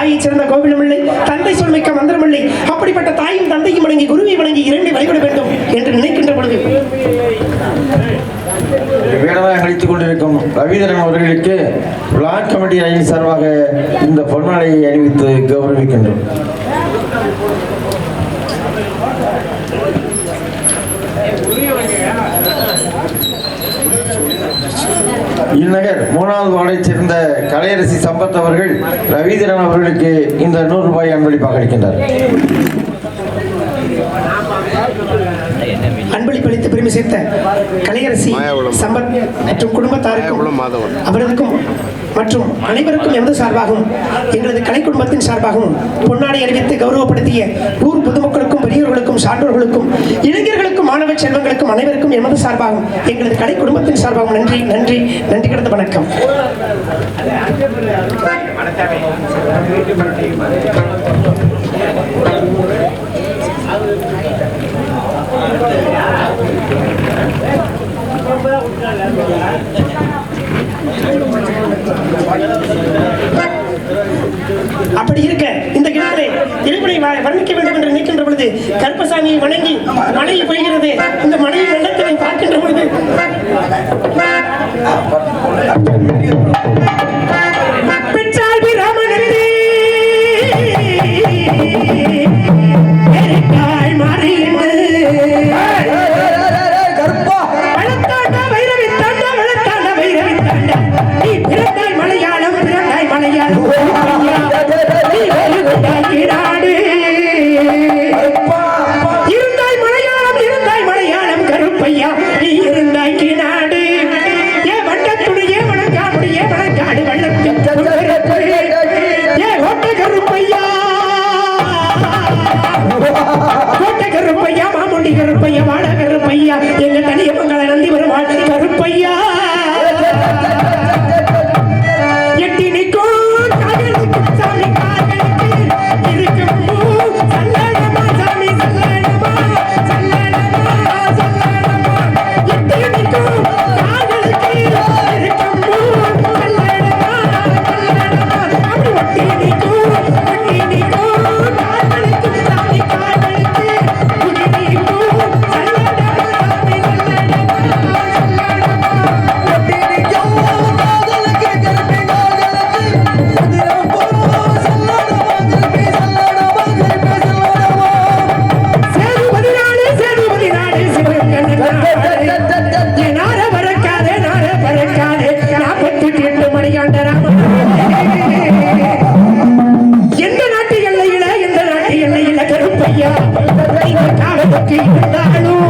தாயை சிறந்த கோவிலும் இல்லை தந்தை சொல்மிக்க மந்திரம் இல்லை. அப்படிப்பட்ட தாயும் தந்தையும் வணங்கி குருவை வணங்கி இரண்டை வழிபட வேண்டும் என்று நினைக்கின்ற பொழுது. வேடவாயம் அளித்துக் கொண்டிருக்கும் ரவீந்திரன் அவர்களுக்கு பிளாக் கமிட்டி ஐ சார்பாக இந்த பொன்னாடையை அறிவித்து கௌரவிக்கின்றோம். இந்நகர் மூணாவது வார்டைச் சேர்ந்த கலையரசி சம்பத் அவர்கள் ரவீந்திரன் அவர்களுக்கு இந்த நூறு ரூபாய் அன்பளிப்பாக அளிக்கின்றார். அன்பளிப்பளித்து பெருமை சேர்த்த கலையரசி சம்பத் மற்றும் குடும்பத்தாருக்கும் அவர்களுக்கும் மற்றும் அனைவருக்கும் எமது சார்பாகவும் எங்களது கலை குடும்பத்தின் சார்பாகவும் பொன்னாடை அறிவித்து கௌரவப்படுத்திய ஊர் பெரியவர்களுக்கும் சான்றோர்களுக்கும் இளைஞர்களுக்கும் மாணவ செல்வங்களுக்கும் அனைவருக்கும் எமது சார்பாகவும் எங்களது கடை குடும்பத்தின் சார்பாகவும் நன்றி நன்றி நன்றி கிடந்த வணக்கம். அப்படி இருக்க திருப்பணி வர்ணிக்க வேண்டும் என்று நிற்கின்ற பொழுது கருப்பசாமியை வணங்கி மழை பெய்கிறது. இந்த மழை வெள்ளத்தினை பார்க்கின்ற பொழுது மலையாளம் மலையாளம். கையில இருந்தாலும்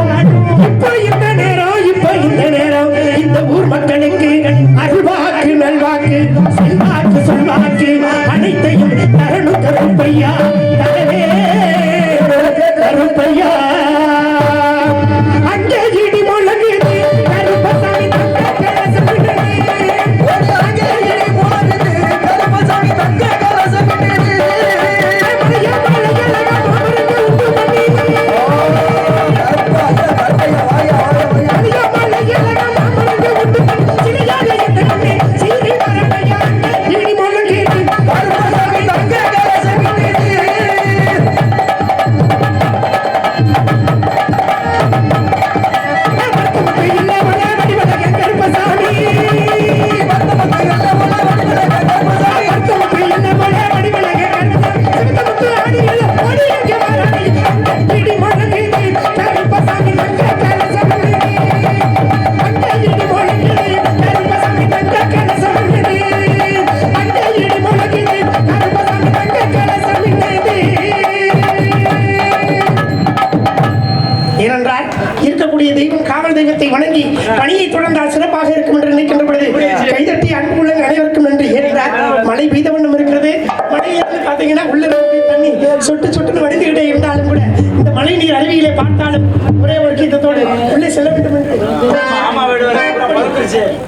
கண்டால் சிறப்பாக இருக்கும் என்று நினைக்கின்றபடி கைதட்டி அன்பு உள்ள அனைவருக்கும் நன்றி. ஏற்றார் மழை பெய்த வண்ணம் இருக்கிறது. மழை பார்த்தீங்கன்னா உள்ள தண்ணி சொட்டு சொட்டுன்னு வடிந்துகிட்டே இருந்தாலும் கூட இந்த மழை நீர் அருவியிலே பார்த்தாலும் ஒரே ஒரு கீதத்தோடு உள்ளே செல்ல வேண்டும் என்று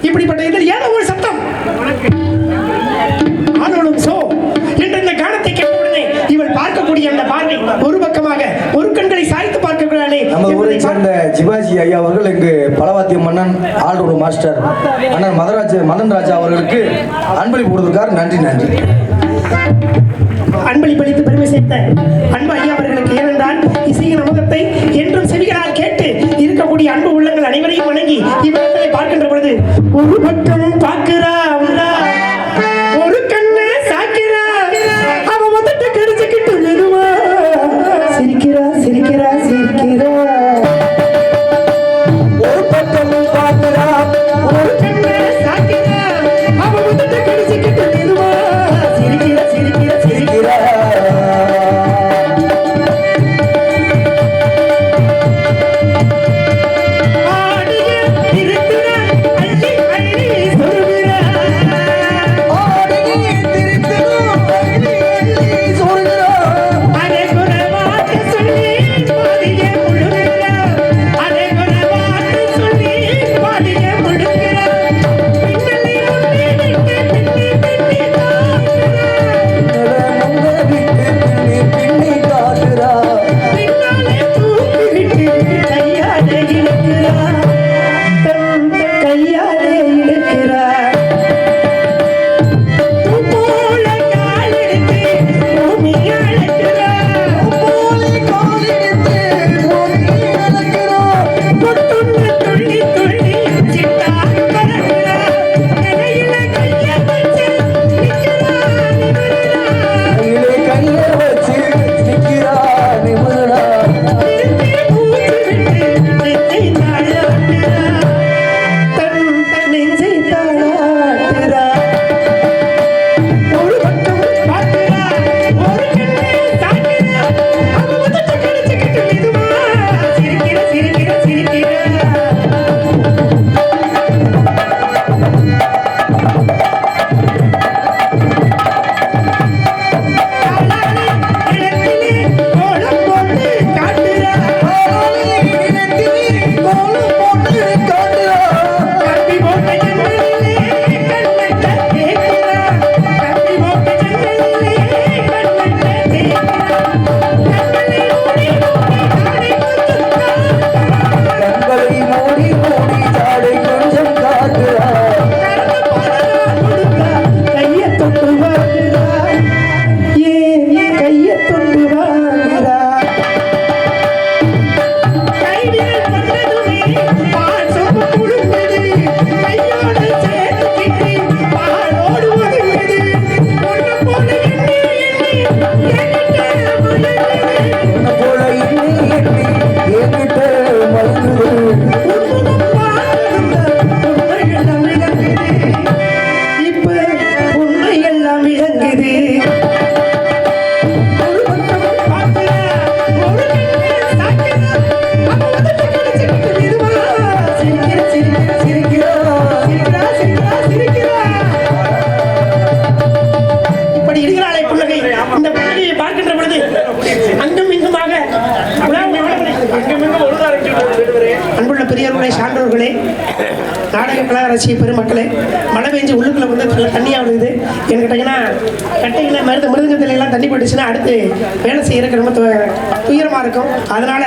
இப்படிப்பட்ட இதில் ஏதோ ஒரு சத்தம். ஆனாலும் சோ நம்ம ஊரை சேர்ந்த சிவாஜி ஐயா அவர்கள் இங்கு பலவாத்திய மன்னன் ஆளுநர் மாஸ்டர் அண்ணன் மதராஜ மதன் ராஜா அவர்களுக்கு அன்பளிப்பு கொடுத்திருக்கார். நன்றி நன்றி. அன்பளிப்பளித்து பெருமை சேர்த்த அன்பு ஐயா அவர்களுக்கு ஏனென்றால் இசையின் அமுதத்தை என்றும் செவிகளால் கேட்டு இருக்கக்கூடிய அன்பு உள்ளங்கள் அனைவரையும் வணங்கி இவ்விடத்தை பார்க்கின்ற பொழுது ஒரு பக்கம் பார்க்கிற நாடக கலா ரசிக பெருமக்களே மழை பெஞ்சு உள்ளுக்குள்ள வந்து நல்ல தண்ணியா விழுது. என்ன கேட்டீங்கன்னா கட்டைகளை மருந்து மிருதங்கத்துல எல்லாம் தண்ணி போட்டுச்சுன்னா அடுத்து வேலை செய்யறதுக்கு ரொம்ப துயரமாக துயரமா இருக்கும். அதனால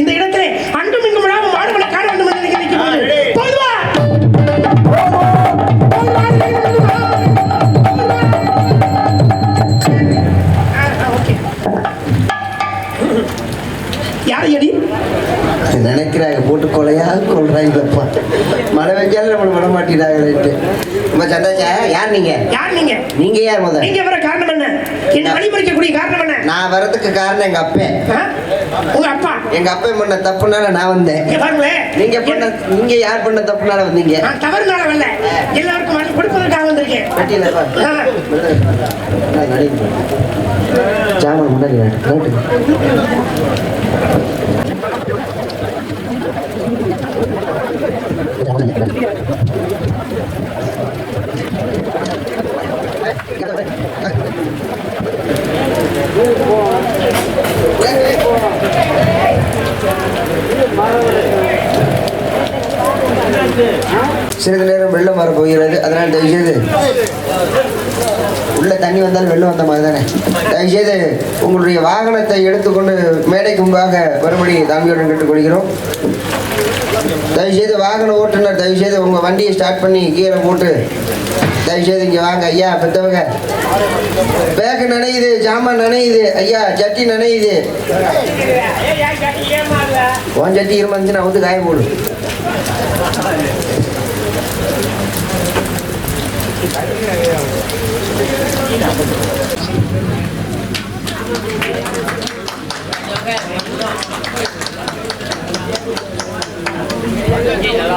இந்த இடத்துல அங்கும் இங்கும் விழாவும் மாடுகளை நினைக்கிறாங்க போட்டு கொலையா கொள்றாங்களப்பா மழை பெஞ்சாலும் நம்மளை விட மாட்டேங்கிறாங்களேன்ட்டு நம்ம சந்தாச்சா யார் நீங்க? யார் நீங்க? நீங்க யார் முதல் நீங்க வர காரணம் என்ன? என்ன வழிமறிக்கக்கூடிய காரணம் என்ன? நான் வரதுக்கு காரணம் எங்க அப்பன் ஆ? உங்க அப்பா? எங்க அப்பன் பண்ண தப்புனால நான் வந்தேன். பாருங்களேன் நீங்க பண்ண நீங்க யார் பண்ண தப்புனால வந்தீங்க? நான் தவறுனால வரல. எல்லாருக்கும் வழி கொடுப்பதற்காக வந்திருக்கேன். ஜாமான் முன்னாடி சிறிது நேரம் வெள்ளம் வர போகிறது அதனால் தயவுசெய்து உள்ள தண்ணி வந்தாலும் வெள்ளம் வந்த மாதிரி தானே? தயவுசெய்து உங்களுடைய வாகனத்தை எடுத்துக்கொண்டு மேடைக்கு முன்பாக வரும்படி தாமியுடன் கேட்டுக்கொள்கிறோம். தயவுசெய்து வாகன ஓட்டுநர் தயவுசெய்து உங்கள் வண்டியை ஸ்டார்ட் பண்ணி கீழே போட்டு தயவுசெய்து இங்கே வாங்க. ஐயா பெற்றவங்க பேக்கு நினையுது ஜாமான் நினையுது. ஐயா ஜட்டி நினையுது. உன் ஜட்டி இருமந்துச்சு நான் வந்து காய போடு. நல்லா